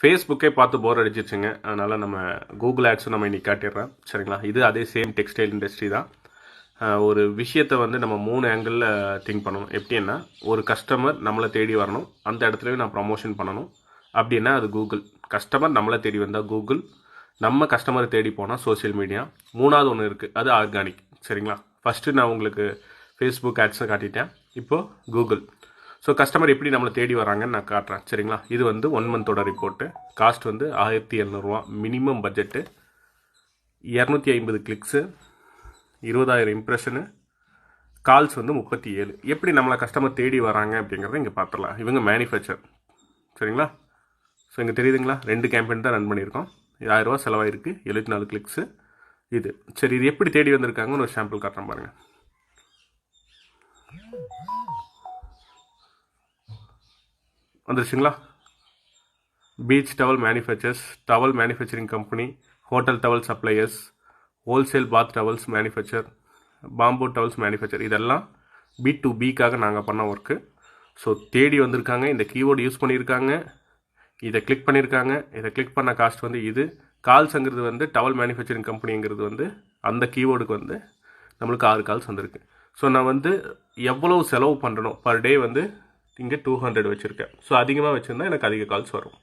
ஃபேஸ்புக்கே பார்த்து போர் அடிச்சிருச்சுங்க. அதனால் நம்ம கூகுள் ஆட்ஸும் நம்ம இன்னைக்கு காட்டிடுறேன். சரிங்களா? இது அதே சேம் டெக்ஸ்டைல் இண்டஸ்ட்ரி தான். ஒரு விஷயத்தை வந்து நம்ம மூணு ஆங்கிளில் திங்க் பண்ணணும். எப்படின்னா ஒரு கஸ்டமர் நம்மளை தேடி வரணும். அந்த இடத்துலையும் நான் ப்ரமோஷன் பண்ணணும். அப்படின்னா அது கூகுள் கஸ்டமர் நம்மளை தேடி வந்தால் கூகுள் நம்ம கஸ்டமரை தேடி போனால் சோஷியல் மீடியா மூணாவது ஒன்று இருக்குது அது ஆர்கானிக் சரிங்களா? ஃபஸ்ட்டு நான் உங்களுக்கு ஃபேஸ்புக் ஆட்ஸை காட்டிட்டேன். இப்போது கூகுள் ஸோ கஸ்டமர் எப்படி நம்மளை தேடி வராங்கன்னு நான் காட்டுறேன். சரிங்களா? இது வந்து ஒன் மந்தோட ரிப்போர்ட்டு காஸ்ட் வந்து ஆயிரத்தி எழுநூறுவா மினிமம் பட்ஜெட்டு இரநூத்தி ஐம்பது கிளிக்ஸு இருபதாயிரம் இம்ப்ரெஷனு கால்ஸ் வந்து முப்பத்தி ஏழு. எப்படி நம்மளை கஸ்டமர் தேடி வராங்க அப்படிங்கிறத இங்கே பார்த்துடலாம். இவங்க மேனுஃபேக்சர் சரிங்களா? ஸோ இங்கே தெரியுதுங்களா? ரெண்டு கேம்பெயின் தான் ரன் பண்ணியிருக்கோம். இது ஆயிரரூவா செலவாயிருக்கு. எழுபத்தி நாலு கிளிக்ஸு இது. சரி இது எப்படி தேடி வந்திருக்காங்கன்னு ஒரு சாம்பிள் காட்டுறேன் பாருங்கள் வந்துருச்சுங்களா? Beach towel manufacturers towel manufacturing company hotel towel suppliers wholesale bath towels manufacturer bamboo towels manufacturer இதெல்லாம் பி டு பிக்காக நாங்கள் பண்ண ஒர்க்கு ஸோ தேடி வந்திருக்காங்க. இந்த கீபோர்டு யூஸ் பண்ணியிருக்காங்க இதை கிளிக் பண்ணியிருக்காங்க இதை கிளிக் பண்ண காஸ்ட் வந்து இது. கால்ஸுங்கிறது வந்து டவல் மேனுஃபேக்சரிங் கம்பெனிங்கிறது வந்து அந்த கீபோர்டுக்கு வந்து நம்மளுக்கு ஆறு கால்ஸ் வந்திருக்கு. ஸோ நான் வந்து எவ்வளவு செலவு பண்ணுறணும் பர் டே வந்து இங்கே டூ ஹண்ட்ரட் வச்சுருக்கேன். ஸோ அதிகமாக வச்சுருந்தா எனக்கு அதிக கால்ஸ் வரும்.